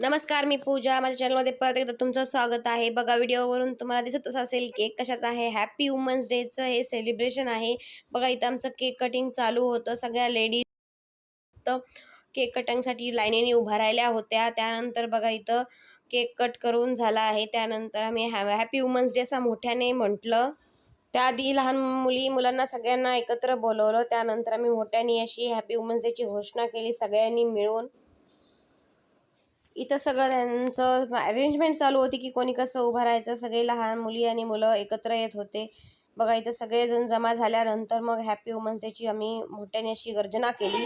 नमस्कार मी पूजा. माझ्या चॅनलमध्ये परत एकदा तुमचं स्वागत आहे. बघा व्हिडिओवरून तुम्हाला दिसतच असेल केक कशाचा आहे. हॅपी वुमन्स डेचं हे सेलिब्रेशन आहे. बघा इथं आमचं केक कटिंग चालू होतं. सगळ्या लेडीज तर केक कटिंगसाठी लाईनीने उभा राहिल्या होत्या. त्यानंतर बघा इथं केक कट करून झाला आहे. त्यानंतर आम्ही हॅ हॅपी वुमन्स डे असं मोठ्याने म्हटलं. त्याआधी लहान मुली मुलांना सगळ्यांना एकत्र बोलवलं. त्यानंतर आम्ही मोठ्याने अशी हॅपी वुमन्स डेची घोषणा केली सगळ्यांनी मिळून. इथं सगळं त्यांचं अरेंजमेंट चालू होती की कोणी कसं उभं राहायचं सगळे लहान मुली आणि मुलं एकत्र येत होते. बघा इथं सगळेजण जमा झाल्यानंतर मग हॅपी वुमन्स डेची आम्ही मोठ्याने अशी गर्जना केली.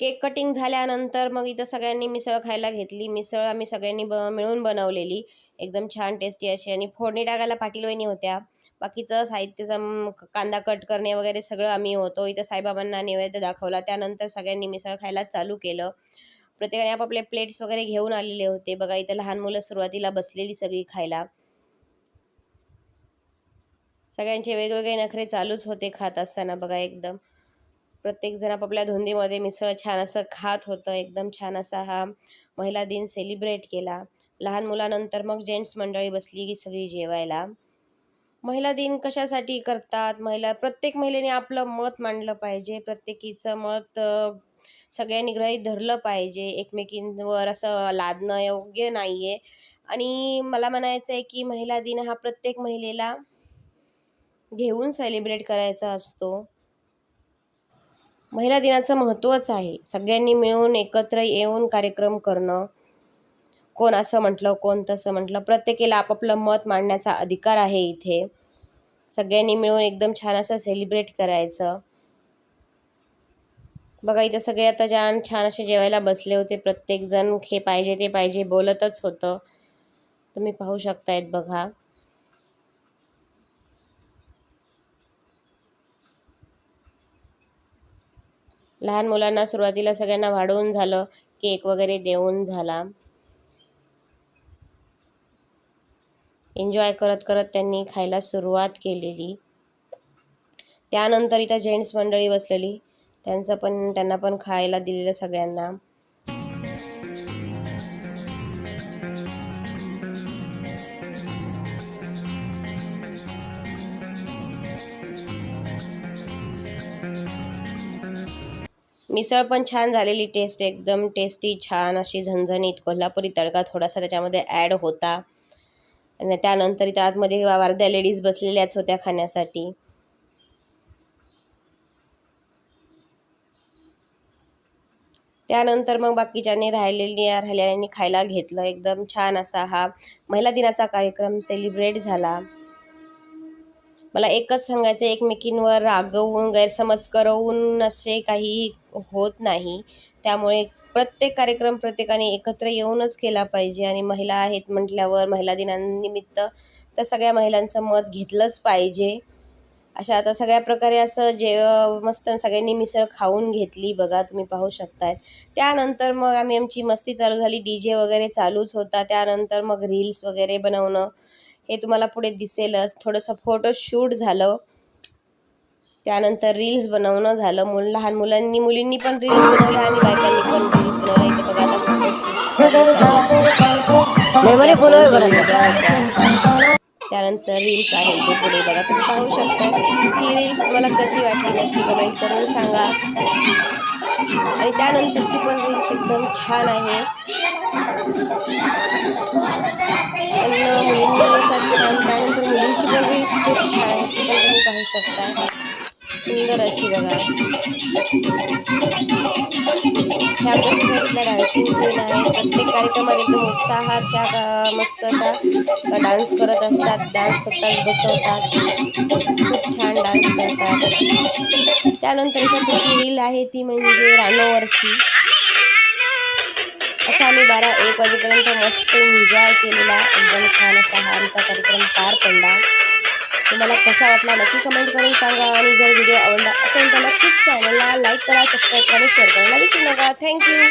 केक कटिंग झाल्यानंतर मग इथं सगळ्यांनी मिसळ खायला घेतली. मिसळ आम्ही सगळ्यांनी ब मिळून बनवलेली. एकदम छान टेस्टी अशी. आणि फोडणी टाकायला पाटील वहिनी होत्या. बाकीचं साहित्याचं कांदा कट करणे वगैरे सगळं आम्ही होतो. इथं साईबाबांना नैवेद्य दाखवला. त्यानंतर सगळ्यांनी मिसळ खायला चालू केलं. प्रत्येकाने आपापले प्लेट्स वगैरे घेऊन आलेले होते. बघा इथं लहान मुलं सुरुवातीला बसलेली सगळी खायला. सगळ्यांचे वेगवेगळे नखरे चालूच होते खात असताना. बघा एकदम. प्रत्येक जण आपापल्या धुंदीमध्ये मिसळ छान असं खात होतं. एकदम छान असा हा महिला दिन सेलिब्रेट केला. लहान मुलानंतर मग जेंट्स मंडळी बसली की सगळी जेवायला. महिला दिन कशासाठी करतात? महिला प्रत्येक महिलेने आपलं मत मांडलं पाहिजे. प्रत्येकीचं मत सगळ्यांनी ग्रही धरलं पाहिजे. एकमेकींवर असं लादणं योग्य नाही आहे आणि मला म्हणायचं आहे की महिला दिन हा प्रत्येक महिलेला घेऊन सेलिब्रेट करायचा असतो. महिला दिनाचं महत्त्वच आहे. सगळ्यांनी मिळून एकत्र येऊन कार्यक्रम करणं. कोण असं म्हटलं कोण तसं म्हटलं. प्रत्येकीला आपापलं मत मांडण्याचा अधिकार आहे इथे. सगळ्यांनी मिळून एकदम छान असं सेलिब्रेट करायचं. बघा इथं सगळे आता छान छान असे जेवायला बसले होते. प्रत्येक जण हे पाहिजे ते पाहिजे बोलतच होतं. तुम्ही पाहू शकतायत बघा. लहान मुलांना सुरुवातीला सगळ्यांना वाढवून झालं केक वगैरे देऊन झाला. एन्जॉय करत करत त्यांनी खायला सुरुवात केलेली. त्यानंतर इथं जेंट्स मंडळी बसलेली. त्यांचं पण त्यांना पण खायला दिलेलं सगळ्यांना. मिसळ पण छान झालेली टेस्ट एकदम टेस्टी छान अशी झणझणीत. कोल्हापुरी तडका थोडासा त्याच्यामध्ये ॲड होता. आणि त्यानंतर इथं आतमध्ये वारद्या लेडीज बसलेल्याच होत्या खाण्यासाठी. त्यानंतर मग बाकीच्यांनी राहिलेली राहिलेल्यांनी खायला घेतलं. एकदम छान असा हा महिला दिनाचा कार्यक्रम सेलिब्रेट झाला. मला एकच सांगायचं एकमेकींवर रागवून गैरसमज करवून असे काही होत नाही. त्यामुळे प्रत्येक कार्यक्रम प्रत्येकाने एकत्र येऊनच केला पाहिजे आणि महिला आहेत म्हटल्यावर महिला दिनानिमित्त तर सगळ्या महिलांचं मत घेतलंच पाहिजे. अशा आता सगळ्या प्रकारे असं जे मस्त सगळ्यांनी मिसळ खाऊन घेतली बघा तुम्ही पाहू शकताय. त्यानंतर मग आम्ही आमची मस्ती चालू झाली डी जे वगैरे चालूच होता. त्यानंतर मग रील्स वगैरे बनवणं. हे तुम्हाला पुढे दिसेलच. थोडंसं फोटोशूट झालं. त्यानंतर रील्स बनवणं झालं. मुल लहान मुलांनी मुलींनी पण रील्स बनवल्या आणि बायकांनी पण रील्स बनवल्या इथे बघा आता त्यानंतर रील्स आहे ते पुढे बघा. तुम्ही पाहू शकता. ही रील्स तुम्हाला कशी वाटली? नक्की कमेंट करून सांगा. आणि त्यानंतरची पण रील्स एकदम छान आहे. त्यानंतर मुलींची पण रील्स खूप छान आहे ती पण तुम्ही पाहू शकता. सुंदर अशी बघा. ह्या आमच्या सोसायटीतल्या डान्सिंग आहे प्रत्येक कार्यक्रमात एकदम उत्साहात त्या मस्त अशा डान्स करत असतात. डान्स स्वतःच बसवतात. खूप छान डान्स करतात. त्यानंतर त्याची रील आहे ती म्हणजे रानोवरची. असं आम्ही बारा एक वाजेपर्यंत मस्त एन्जॉय केलेला. एकदम छान असा हा आमचा कार्यक्रम पार पडला. तुम्हाला कसा वाटला नक्की कमेंट करून सांगा. आणि जर व्हिडिओ आवडला असेल तर नक्कीच चॅनलला लाईक करा सबस्क्राईब करा आणि शेअर करायला विसरू नका. थँक्यू